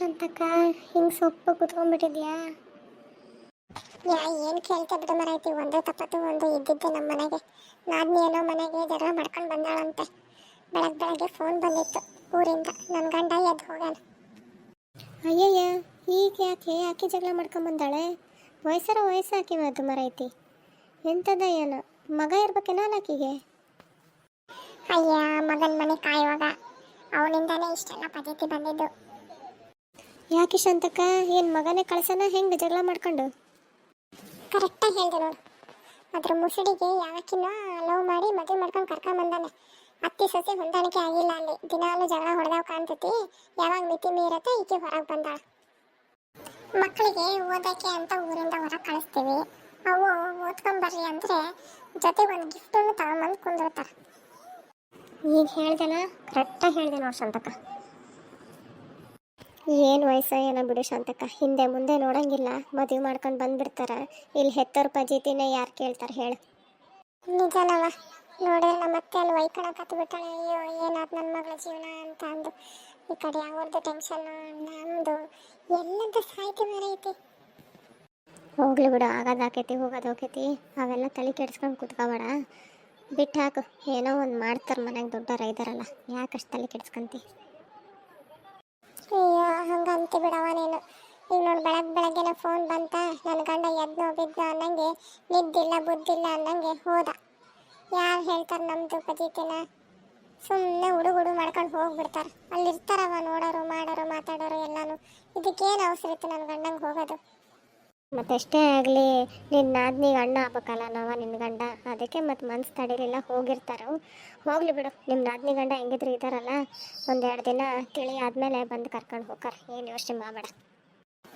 ಶಾಂತಕ್ಕ ಹಿಂಗೆ ಸೊಪ್ಪು ಕುತ್ಕೊಂಡ್ಬಿಟ್ಟಿದ್ಯಾ? ಯಾ ಏನು ಕೇಳ್ತಾ ಬಿಡು ಮರೈತಿ ಒಂದು ತಪ್ಪತ್ತು ಒಂದು ಇದ್ದಿದ್ದೆ ನಮ್ಮ ಮನೆಗೆ. ನಾನು ಏನೋ ಮನೆಗೆ ಜಗಳ ಮಾಡ್ಕೊಂಡು ಬಂದಾಳಂತೆ. ಬೆಳಗ್ಗೆ ಬೆಳಗ್ಗೆ ಫೋನ್ ಬಂದಿತ್ತು ಊರಿಂದ. ನನ್ನ ಗಂಡ ಎದ್ದು ಹೋಗ್ಯಾನ. ಅಯ್ಯಯ್ಯ ಈಗ ಯಾಕೆ ಯಾಕೆ ಜಗಳ ಮಾಡ್ಕೊಂಬಂದಾಳೆ ವಯಸ್ಸರ ವಯಸ್ಸು ಹಾಕಿ ಅದು ಮರೈತಿ. ಎಂಥದ ಏನು ಮಗ ಇರ್ಬೇಕೇನೋ ಆಕಿಗೆ ಅಯ್ಯ ಮಗನ ಮನೆ ಕಾಯುವಾಗ. ಅವನಿಂದಾನೇ ಇಷ್ಟೆಲ್ಲ ಪದ್ಧತಿ ಬಂದಿದ್ದು. ಯಾಕೆ ಶಾಂತಕ್ಕ ಏನು ಮಗನೇ ಕಳ್ಸನ? ಹೆಂಗೆ ಜಗಳ ಮಾಡ್ಕೊಂಡು? ಕರೆಕ್ಟಾಗಿ ಹೇಳ್ದೆ ನೋಡು. ಅದ್ರ ಮುಸುಡಿಗೆ ಯಾಕಿನ ಲವ್ ಮಾಡಿ ಮದುವೆ ಮಾಡ್ಕೊಂಡು ಕರ್ಕೊಂಡ್ ಬಂದಾನೆ. ಅತ್ತಿ ಸೊಸೆ ಹೊಂದಾಣಿಕೆ ಆಗಿಲ್ಲ ಅಲ್ಲಿ. ದಿನಾಲು ಜಗಳ ಹೊಡೆದಾವ್ ಕಾಣ್ತತಿ. ಯಾವಾಗ ಮಿತಿ ಮೀರತ್ತೆ ಈಕೆ ಹೊರಗೆ ಬಂದಾಳ. ಮಕ್ಕಳಿಗೆ ಓದಕ್ಕೆ ಅಂತ ಊರಿಂದ ಹೊರಗೆ ಕಳಿಸ್ತೀವಿ. ಅವು ಓದ್ಕೊಂಬರ್ರಿ ಅಂದ್ರೆ ಜೊತೆಗೆ ಒಂದು ಗಿಫ್ಟನ್ನು ತಗೊಂಬಂದು ಕುಂದಿರ್ತಾರೆ. ಈಗ ಹೇಳ್ದಲ್ಲ ಕರೆಕ್ಟಾಗಿ ಹೇಳ್ದೆ ನೋಡಿ ಶಾಂತಕ್ಕ. ಏನು ವಯಸ್ಸ ಏನೋ ಬಿಡು ಶಾಂತಕ್ಕ. ಹಿಂದೆ ಮುಂದೆ ನೋಡಂಗಿಲ್ಲ. ಮದುವೆ ಮಾಡ್ಕೊಂಡು ಬಂದ್ಬಿಡ್ತಾರೆ. ಇಲ್ಲಿ ಹೆತ್ತೋರ್ ಪಜೀತಿನೇ ಯಾರು ಕೇಳ್ತಾರೆ ಹೇಳು. ನಿಜನವ ನೋಡಿದ್ರೆ ನಮ್ಮ ಅತ್ತೆ ಅಲ್ಲಿ ವೈಕಣಕತ್ತು ಬಿಟ್ಟಾಳೆ ಅಯ್ಯೋ ಏನಾದ್ ನನ್ನ ಮಗಳ ಜೀವನ ಅಂತ ಅಂದು. ಈ ಕಡೆ ಅವ್ರದ್ದು ಟೆನ್ಷನ್ ನಮ್ದು. ಎಲ್ಲಂತ ಸಾಯ್ತಿ ಐತಿ. ಹೋಗ್ಲಿ ಬಿಡು. ಆಗೋದು ಆಕೈತಿ ಹೋಗೋದು ಹೋಗೈತಿ. ಅವೆಲ್ಲ ತಲೆ ಕೆಡ್ಸ್ಕೊಂಡು ಕುತ್ಕೋಬೇಡ. ಬಿಟ್ಟು ಹಾಕು ಏನೋ ಒಂದು ಮಾಡ್ತಾರೆ ಮನೆಗೆ ದೊಡ್ಡ ರೈದಾರಲ್ಲ ಯಾಕಷ್ಟು ತಲೆ ಕೆಡ್ಸ್ಕೊಂತಿ? ಅಯ್ಯೋ ಹಂಗಂತ ಬಿಡವ ನೀನು. ಈಗ ನೋಡಿ ಬೆಳಗ್ಗೆ ಬೆಳಗ್ಗೆನೇ ಫೋನ್ ಬಂತ ನನ್ನ ಗಂಡ ಎದ್ದು ಬಿದ್ನೋ ಅನ್ನಂಗೆ, ನಿದ್ದಿಲ್ಲ ಬುದ್ಧಿಲ್ಲ ಅನ್ನಂಗೆ ಹೋದ. ಯಾರು ಹೇಳ್ತಾರೆ ನಮ್ಮದು ಪದೀತಿನ ಸುಮ್ಮನೆ ಹುಡುಗುಡು ಮಾಡ್ಕೊಂಡು ಹೋಗ್ಬಿಡ್ತಾರೆ. ಅಲ್ಲಿ ಇರ್ತಾರವ ನೋಡೋರು, ಮಾಡೋರು, ಮಾತಾಡೋರು ಎಲ್ಲಾನು. ಇದಕ್ಕೇನು ಅವಸರ ಇತ್ತು ನನ್ನ ಗಂಡಂಗೆ ಹೋಗೋದು? ಮತ್ತೆಷ್ಟೇ ಆಗಲಿ ನಿನ್ನ ನಾದ್ನಿಗೆ ಅಣ್ಣ ಆಗ್ಬೇಕಲ್ಲ ನಾವ ನಿನ್ನ ಗಂಡ? ಅದಕ್ಕೆ ಮತ್ತು ಮನ್ಸು ತಡೀಲಿಲ್ಲ ಹೋಗಿರ್ತಾರೆ ಹೋಗ್ಲಿ ಬಿಡು ನಿಮ್ಮ ನಾದ್ನಿ ಗಂಡ ಹೆಂಗಿದ್ರು ಇದ್ದಾರಲ್ಲ ಒಂದೆರಡು ದಿನ ತಿಳಿ ಆದಮೇಲೆ ಬಂದು ಕರ್ಕೊಂಡು ಹೋಗ್ತಾರೆ ಏನು ಯೋಚನೆ ಮಾಡಬೇಡ.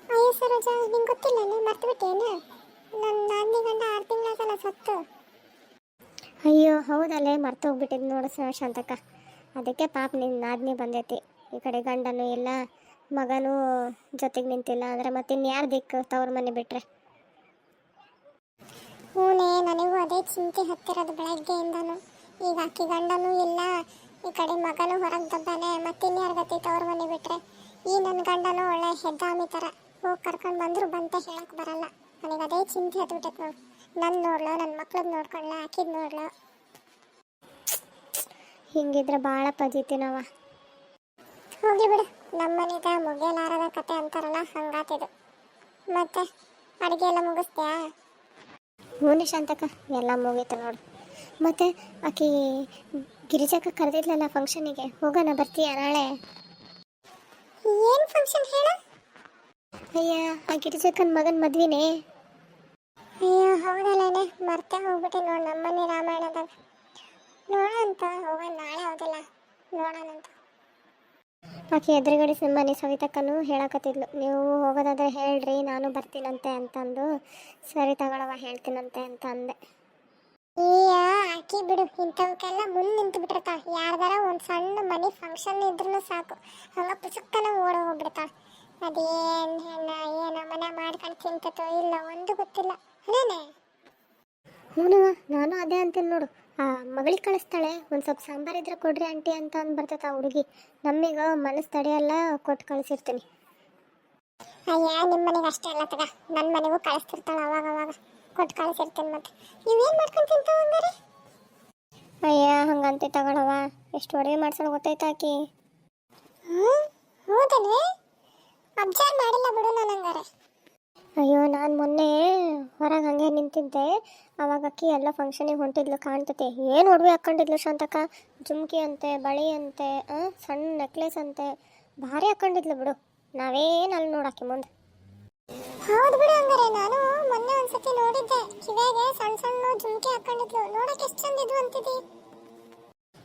ಅಯ್ಯೋ ಸರೋಜ ನಿಂಗೆ ಗೊತ್ತಿಲ್ಲ ನೀವು ಮರ್ತುಬಿಟ್ಟೇನು? ನನ್ನ ನಾದ್ನಿ ಗಂಡ ಆರು ತಿಂಗಳಾಗಲ್ಲ ಸತ್ತು. ಅಯ್ಯೋ ಹೌದಲ್ಲೇ ಮರ್ತು ಹೋಗ್ಬಿಟ್ಟಿದ್ದು ನೋಡು ಸರ್ ಶಾಂತಕ್ಕ. ಅದಕ್ಕೆ ಪಾಪ ನಿನ್ನ ನಾದ್ನಿ ಬಂದೈತಿ. ಈ ಕಡೆ ಗಂಡನು ಇಲ್ಲ ಮಗನೂ ಜೊತೆಗೆ ನಿಂತಿಲ್ಲ. ಅಂದರೆ ಮತ್ತೆ ಇನ್ಯಾರು ದಿಕ್ಕು ತವ್ರ ಮನೆ ಬಿಟ್ಟರೆ ಹೂನೇ ನನಗೂ ಅದೇ ಚಿಂತೆ ಹತ್ತಿರೋದು ಬೆಳಗ್ಗೆಯಿಂದನು. ಈಗ ಅಕ್ಕಿ ಗಂಡನೂ ಇಲ್ಲ. ಈ ಕಡೆ ಮಗನೂ ಹೊರಗೆ ದಬ್ಬಾನೆ ಮತ್ತಿನ್ಯಾರು ಗತಿ ತವ್ರ ಮನೆ ಬಿಟ್ಟರೆ ಈ ನನ್ನ ಗಂಡನೂ ಒಳ್ಳೆ ಹೆದ್ದಾಮಿ ಥರ ಹೋಗಿ ಕರ್ಕೊಂಡು ಬಂದ್ರು ಬಂತ ಹೇಳಕ್ಕೆ ಬರಲ್ಲ. ನನಗೆ ಅದೇ ಚಿಂತೆ ಹತ್ಬಿಟ್ಟೈತೆ ನೋಡು. ನನ್ನ ನೋಡ್ಲು ನನ್ನ ಮಕ್ಳದ್ದು ನೋಡ್ಕೊಳ್ಳ ಅಕ್ಕಿದ್ ನೋಡ್ಲು? ಹಿಂಗಿದ್ರೆ ಭಾಳ ಪಜೀತಿ ಹೋಗಿ ಬಿಡು. ನಮ್ಮನೆದ ಮುಗಿಯಲಾರದ ಕತೆ ಅಂತಾರಲ್ಲ ಹಂಗಾತಿದು. ಮತ್ತೆ ಅಡುಗೆ ಎಲ್ಲ ಮುಗಿಸ್ತೀಯಾ? ಹ್ಞೂ ಶಾಂತಕ್ಕ ಎಲ್ಲ ಮುಗೀತು ನೋಡು. ಮತ್ತೆ ಆಕಿ ಗಿರಿಜಕ್ಕ ಕರೆದಿದ್ಲಲ್ಲ ಫಂಕ್ಷನಿಗೆ ಹೋಗೋಣ ಬರ್ತೀಯ ನಾಳೆ? ಏನು ಫಂಕ್ಷನ್ ಹೇಳ? ಅಯ್ಯ ಆ ಗಿರಿಜಕ್ಕನ ಮಗನ ಮದ್ವಿನೇ? ಅಯ್ಯೋ ಹೌದಲ್ಲೇನೆ ಮರ್ತೆ ಹೋಗ್ಬಿಟ್ಟೆ ನೋಡಿ ನಮ್ಮನೆ ರಾಮಾಯಣದಾಗ. ನೋಡಂತ ಹೋಗೋಣ ನಾಳೆ ಹೌದಿಲ್ಲ. ನೋಡೋಣಂತ. ಆಕೆ ಎದುರುಗಡೆ ಮನೆ ಸವಿತಕ್ಕನು ಹೇಳಕತ್ತಿದ್ಲು. ನೀವು ಹೋಗೋದಾದ್ರೆ ಹೇಳ್ರಿ ನಾನು ಬರ್ತೀನಂತೆ ಅಂತಂದು ಸರಿ ತಗೊಳವ ಹೇಳ್ತೀನಂತೆ ಅಂತ ಅಂದೆ ಅಯ್ಯ ಆಕಿ ಬಿಡು ಇಂಥವಕ್ಕೆಲ್ಲ ಮುಂದೆ ನಿಂತು ಬಿಟ್ಟಿರ್ತಾಳ ಯಾರ್ದಾರ ಒಂದು ಸಣ್ಣ ಮನೆ ಫಂಕ್ಷನ್ ಇದ್ರೂ ಸಾಕು. ಹಂಗ ಪುಸ್ತಕನ ಓಡ ಹೋಗ್ಬಿಡ್ತಾಳ. ಅದೇನು ಹೆಣ್ಣ ಏನು ಮನೆ ಮಾಡ್ಕೊಂಡು ತಿಂತತೋ ಇಲ್ಲ ಒಂದು ಗೊತ್ತಿಲ್ಲ. ಅದೇನೆ? ಹ್ಞೂ ನಾನು ಅದೇ ಅಂತೀನಿ ನೋಡು. ಮಗಳಿಗೆ ಕಳಿಸ್ತಾಳೆ. ಒಂದು ಸ್ವಲ್ಪ ಸಾಂಬಾರು ಇದ್ರೆ ಕೊಡ್ರಿ ಆಂಟಿ ಅಂತ ಅಂದು ಬರ್ತೈತೆ ಆ ಹುಡುಗಿ. ನಮ್ಮೀಗ ಮನಸ್ಸು ತಡೆಯಲ್ಲ ಕೊಟ್ಟು ಕಳಿಸಿರ್ತೀನಿ. ಅಯ್ಯ ನಿಮ್ಮ ಮನೆಗೆ ಅಷ್ಟೇ ಅಲ್ಲ ತಗ. ನನ್ನ ಮನೆಗೂ ಕಳಿಸ್ತಿರ್ತಾಳೆ ಅವಾಗ ಅವಾಗ. ಕೊಟ್ಟು ಕಳಿಸಿರ್ತೀನಿ ಮತ್ತೆ. ನೀವೇನು ಮಾಡ್ಕೊಂಡು ತಿಂತಾವ ಹಂಗಾರೆ? ಅಯ್ಯ ಹಂಗಂತೆ ತಗೊಳವ ಎಷ್ಟು ಅಡುಗೆ ಮಾಡ್ಸೋಣ ಗೊತ್ತೈತಾ ಆಕಿ? ಹ್ಞೂ ಹೌದಲ್ವೇ ಅಬ್ಸರ್ವ್ ಮಾಡಿಲ್ಲ ಬಿಡು ನಾನು ಹಂಗಾರೆ. ಅಯ್ಯೋ ನಾನು ಮೊನ್ನೆ ಹೊರಗೆ ಹಂಗೆ ನಿಂತಿದ್ದೆ. ಅವಾಗ ಅಕ್ಕಿ ಎಲ್ಲ ಫಂಕ್ಷನಿಗೆ ಹೊಂಟಿದ್ಲು ಕಾಣ್ತತೆ. ಏನು ಒಡವೆ ಹಾಕ್ಕೊಂಡಿದ್ಲು ಶಾಂತಕ್ಕ? ಜುಮ್ಕಿ ಅಂತೆ ಬಳಿ ಅಂತೆ ಸಣ್ಣ ನೆಕ್ಲೆಸ್ ಅಂತೆ. ಭಾರಿ ಹಾಕ್ಕೊಂಡಿದ್ಲು ಬಿಡು. ನಾವೇನು ಅಲ್ಲಿ ನೋಡಾಕಿ ಮುಂದೆ? ಹೌದು ಬಿಡು ಹಂಗಾರೆ. ನಾನು ಮೊನ್ನೆ ಒಂದ್ಸತಿ ನೋಡಿದ್ದೆ. ಕಿವಿಗೆ ಸಣ್ಣ ಸಣ್ಣ ಜುಮ್ಕಿ ಹಾಕೊಂಡಿದ್ಲು. ನೋಡಕ್ಕೆ ಎಷ್ಟು ಚಂದ ಇದ್ವು ಅಂತಿದಿ?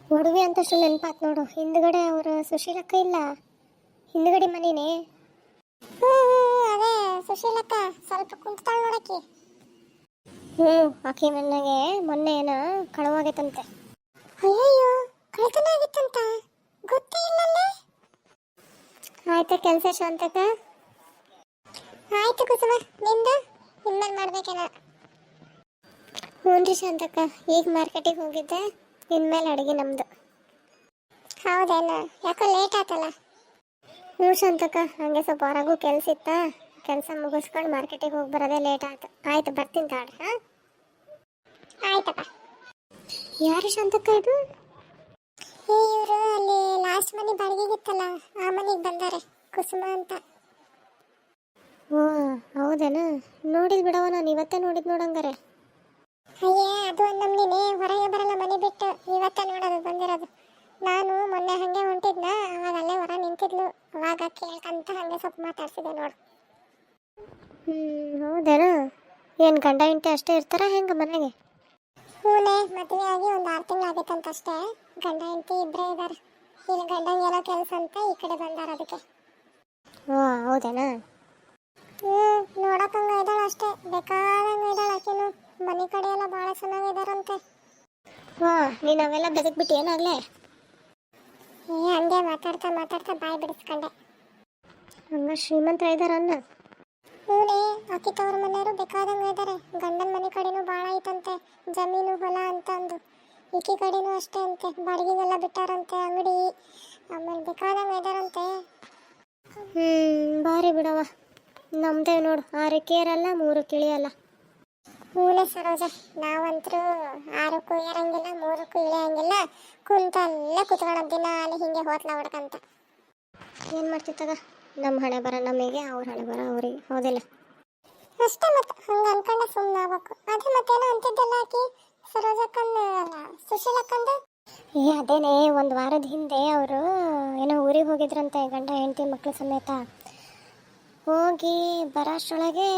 ಒಡವೆ ಅಂತಷ್ಟು ನೆನಪಾತ್ ನೋಡು. ಹಿಂದ್ಗಡೆ ಅವರು ಸುಶೀಲಕ್ಕ ಇಲ್ಲ. ಹಿಂದ್ಗಡೆ ಮನಿನೇ. ಸುಶೀಲಕ್ಕ ಸ್ವಲ್ಪ ಕುಂತಾಳ ನೋಡಕ್ಕಿ. ಹ್ಞೂ ಆಕಿ ಮನೆಗೆ ಮೊನ್ನೆ ಏನೋ ಕಳವಾಗೈತಂತೆ. ಅಯ್ಯಯ್ಯೋ ಕಳ್ತನ ಆಗಿತ್ತಂತ. ಗೊತ್ತೇ ಇಲ್ಲಲ್ಲೇ. ಆಯ್ತಾ ಕೆಲಸ ಶಾಂತಕ ಆಯ್ತು ಕುಸುಮ ನಿಂದ? ಇನ್ಮೇಲೆ ಮಾಡ್ಬೇಕೇನ. ಹ್ಞೂ ರೀ ಶಾಂತಕ್ಕ ಈಗ ಮಾರ್ಕೆಟಿಗೆ ಹೋಗಿದ್ದೆ ಇನ್ಮೇಲೆ ಅಡುಗೆ ನಮ್ಮದು ಹೌದೇನ ಯಾಕೋ ಲೇಟ್ ಆತಲ್ಲ. ಹ್ಞೂ ಶಾಂತಕ್ಕ ಹಂಗೆ ಸ್ವಲ್ಪ ಹೊರಗೂ ಕೆಲಸ ಇತ್ತ? ಕೆಲಸ ಮುಗಿಸ್ಕೊಂಡು ಮಾರ್ಕೆಟಿಗೆ ಹೋಗಿ ಬರೋದೇ ಲೇಟ್ ಆಯ್ತು. ಆಯ್ತು ಬರ್ತೀನಿ ತಾಡ್ರಿ ಹಾಂ? ಆಯ್ತಪ್ಪ. ಯಾರು ಶಾಂತಕ್ಕ ಇದು? ಏ ಇವರು ಅಲ್ಲಿ ಲಾಸ್ಟ್ ಮನೆ ಬಾಡಿಗೆಗಿತ್ತಲ್ಲ ಆ ಮನೆಗೆ ಬಂದಾರೆ ಕುಸುಮ ಅಂತ. ಓ ಹೌದೇನ? ನೋಡಿದ್ ಬಿಡವ ನಾನು ಇವತ್ತೇ ನೋಡಿದ್ ನೋಡಂಗಾರೆ. ಅಯ್ಯೇ ಅದು ನಮ್ಮನೇ ಹೊರಗೆ ಬರಲ್ಲ ಮನೆ ಬಿಟ್ಟು ಇವತ್ತ ನೋಡೋದು ಬಂದಿರೋದು. ನಾನು ಮೊನ್ನೆ ಹಂಗೆ ಹೊಂಟಿದ್ನ ಅವಾಗ ಅಲ್ಲೇ ಹೊರ ನಿಂತಿದ್ಲು ಅವಾಗ ಕೇಳ್ಕಂತ ಹಂಗೆ ಸ್ವಲ್ಪ ಮಾತಾಡ್ಸಿದೆ ನೋಡು. ಹ್ಞೂ ಹೌದೇನಾ? ಏನು ಗಂಡ ಹೆಂಡತಿ ಅಷ್ಟೇ ಇರ್ತಾರ ಹೆಂಗೆ ಮನೆಗೆ? ಹೂನೆ ಮದುವೆ ಆಗಿ ಒಂದು ಆರು ತಿಂಗಳು ಆಗಿತ್ತಂತ ಅಷ್ಟೇ ಗಂಡ ಹೆಂಡತಿ ಇಬ್ಬರೇ ಇದ್ದಾರೆ ಇಲ್ಲಿ ಗಂಡಂಗೆ ಏನೋ ಕೆಲಸ ಅಂತ ಈ ಕಡೆ ಬಂದಾರ ಅದಕ್ಕೆ. ಓ ಹೌದೇನಾ? ಹ್ಞೂ ನೋಡಕ್ಕಂಗ ಇದ್ದಾಳೆ ಅಷ್ಟೇ. ಬೇಕಾದಂಗೆ ಇದ್ದಾಳೆ ಆಕಿನು. ಮನೆ ಕಡೆ ಎಲ್ಲ ಭಾಳ ಚೆನ್ನಾಗಿದ್ದಾರಂತೆ ಹಾಂ ನೀನು ಅವೆಲ್ಲ ಬೆದಕ್ಬಿಟ್ಟು ಏನಾಗಲೇ? ಏ ಹಂಗೆ ಮಾತಾಡ್ತಾ ಮಾತಾಡ್ತಾ ಬಾಯಿ ಬಿಡಿಸ್ಕೊಂಡೆ. ಹಂಗ ಶ್ರೀಮಂತರ ಇದಾರ ಅನ್ನ? ಹೂನೇ, ಅಕ್ಕಿ ತವರ ಮನೆಯವರು ಬೇಕಾದಂಗೆ ಇದ್ದಾರೆ ಗಂಡನ ಮನೆ ಕಡೆನೂ ಭಾಳ ಐತಂತೆ, ಜಮೀನು, ಹೊಲ ಅಂತ ಅಂದು ಈಕಿ ಕಡೆನೂ ಅಷ್ಟೇ ಅಂತೆ, ಬಾಡಿಗೆಗೆಲ್ಲ ಬಿಟ್ಟಾರಂತೆ ಅಂಗಡಿ. ಆಮೇಲೆ ಬೇಕಾದಂಗ ಇದಾರಂತೆ. ಹ್ಞೂ ಭಾರಿ ಬಿಡವ ನಮ್ದೇ ನೋಡು, ಆರು ಕೇರಲ್ಲ ಮೂರು ಕಿಳಿಯಲ್ಲ ಹೂನೆ ಸರೋಜ, ನಾವಂತರೂ ಆರಕ್ಕೂ ಏರಂಗಿಲ್ಲ ಮೂರಕ್ಕೂ ಇಳಿಯಂಗಿಲ್ಲ ಕುಂತಲ್ಲೇ ಕುತ್ಕೊಳ್ಳೋದು ದಿನ ಅಲ್ಲಿ ಹಿಂಗೆ ಹೋತ್ಲ ಹೊಡ್ಕಂತ. ಏನು ಮಾಡ್ತಿತ್ತದ ನಮ್ಮ ಹಣೆ ಬರ, ನಮಗೆ ಅವ್ರ ಹಣೆ ಬರ, ಅವ್ರಿಗೆ. ಹೌದಿಲ್ಲ? ಅಷ್ಟೇ ಮತ್ತೆ ಹಂಗ ಅನ್ಕೊಂಡ ಸುಮ್ಮನೆ ಆಗ್ಬೇಕು. ಅದೇ ಮತ್ತೇನೋ ಅಂತಿದ್ದಲ್ಲ ಆಕಿ? ಸರೋಜಕ್ಕಂದ ಸುಶೀಲಕ್ಕಂದ? ಏ, ಅದೇನೇ, ಒಂದು ವಾರದ ಹಿಂದೆ ಅವರು ಏನೋ ಊರಿಗೆ ಹೋಗಿದ್ರಂತೆ, ಗಂಡ ಹೆಂಡತಿ ಮಕ್ಕಳ ಸಮೇತ. ಹೋಗಿ ಬರೋಷ್ಟೊಳಗೆ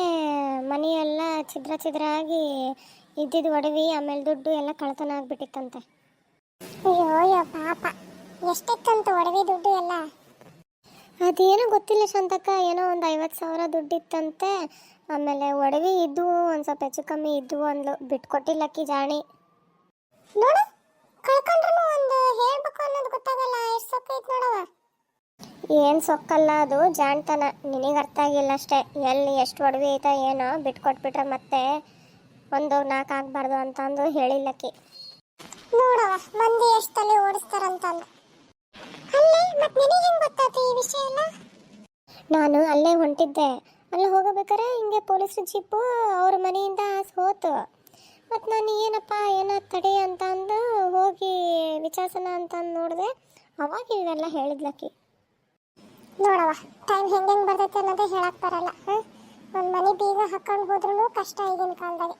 ಮನೆಯೆಲ್ಲ ಛಿದ್ರ ಛಿದ್ರ ಆಗಿ ಇದ್ದಿದ್ದು ಒಡವಿ, ಆಮೇಲೆ ದುಡ್ಡು ಎಲ್ಲ ಕಳ್ತನ ಆಗ್ಬಿಟ್ಟಿತ್ತಂತೆ. ಅಯ್ಯೋ, ಪಾಪ. ಎಷ್ಟಿತ್ತಂತ ಒಡವಿ, ದುಡ್ಡು ಎಲ್ಲ? ಅದೇನೋ ಗೊತ್ತಿಲ್ಲ ಶಾಂತಕ್ಕ, ಏನೋ ಒಂದು ಐವತ್ತು ಸಾವಿರ ದುಡ್ಡಿತ್ತಂತೆ. ಆಮೇಲೆ ಒಡವಿ ಇದ್ವು, ಒಂದು ಸ್ವಲ್ಪ ಹೆಚ್ಚು ಕಮ್ಮಿ ಇದ್ದು ಅಂದ್ಲು. ಬಿಟ್ಕೊಟ್ಟಿಲ್ಲಕ್ಕಿ ಜಾಣಿ. ಒಂದು ಹೇಳ್ಬೇಕು ಅನ್ನೋದು ಗೊತ್ತಾಗಲ್ಲ, ಎಷ್ಟು ನೋಡವ ಏನು ಸೊಕ್ಕಲ್ಲ ಅದು, ಜಾಣ್ತನ. ನಿನಗೆ ಅರ್ಥ ಆಗಿಲ್ಲ ಅಷ್ಟೇ. ಎಲ್ಲಿ ಎಷ್ಟು ಒಡವೆ ಐತಾ ಏನೋ ಬಿಟ್ಕೊಟ್ಬಿಟ್ರೆ ಮತ್ತೆ ಒಂದು ನಾಲ್ಕು ಆಗಬಾರ್ದು ಅಂತಂದು ಹೇಳಿಲ್ಲಕ್ಕಿ ನೋಡವ ಮಂದಿ ಎಷ್ಟು ತಲೆ ಓಡಿಸ್ತಾರಂತಂದು ಅಲ್ಲೇ ಮತ್ತೆ ನಿನಗೆ ಹೆಂಗ್ ಗೊತ್ತಾಯ್ತು ಈ ವಿಷಯ ಎಲ್ಲ ನಾನು ಅಲ್ಲೇ ಹೊಂಟಿದ್ದೆ. ಅಲ್ಲಿ ಹೋಗಬೇಕಾರೆ ಹಿಂಗೆ ಪೊಲೀಸ್ ಜೀಪು ಅವ್ರ ಮನೆಯಿಂದ ಆಸ್ ಹೋತು. ಮತ್ತು ನಾನು ಏನಪ್ಪ ಏನ ತಡೆ ಅಂತ ಅಂದು ಹೋಗಿ ವಿಚಾರಿಸೋಣ ಅಂತ ಅಂದು ನೋಡಿದೆ. ಅವಾಗ ಇವೆಲ್ಲ ಹೇಳಿದ್ಲಕ್ಕಿ ನೋಡವ ಟೈಮ್ ಹೆಂಗೆ ಹೆಂಗೆ ಬರ್ತೈತೆ ಅನ್ನೋದೇ ಹೇಳಕ್ ಬರಲ್ಲ. ಒಂದು ಮನೆ ಬೀಗ ಹಾಕೊಂಡು ಹೋದ್ರೂ ಕಷ್ಟ ಈಗಿನ ಕಾಲದಾಗ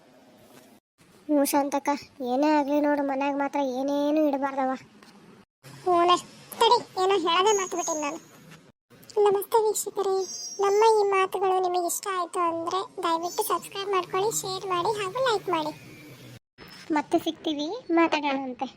ಹ್ಞೂ ಶಾಂತಕ್ಕ ಏನೇ ಆಗಲಿ ನೋಡು ಮನ್ಯಾಗ ಮಾತ್ರ ಏನೇನು ಇಡಬಾರ್ದವ ಹ್ಞೂ ತಡಿ ಏನೋ ಹೇಳದೆ ಮಾತುಬಿಟ್ಟಿನಿ ನಾನು. ನಮಸ್ತೆ ವೀಕ್ಷಕರೇ. ನಮ್ಮ ಈ ಮಾತುಗಳು ನಿಮಗೆ ಇಷ್ಟ ಆಯಿತು ಅಂದರೆ ದಯವಿಟ್ಟು ಸಬ್ಸ್ಕ್ರೈಬ್ ಮಾಡ್ಕೊಳ್ಳಿ ಶೇರ್ ಮಾಡಿ ಹಾಗೂ ಲೈಕ್ ಮಾಡಿ. ಮತ್ತೆ ಸಿಗ್ತೀವಿ ಮಾತಾಡೋಣಂತೆ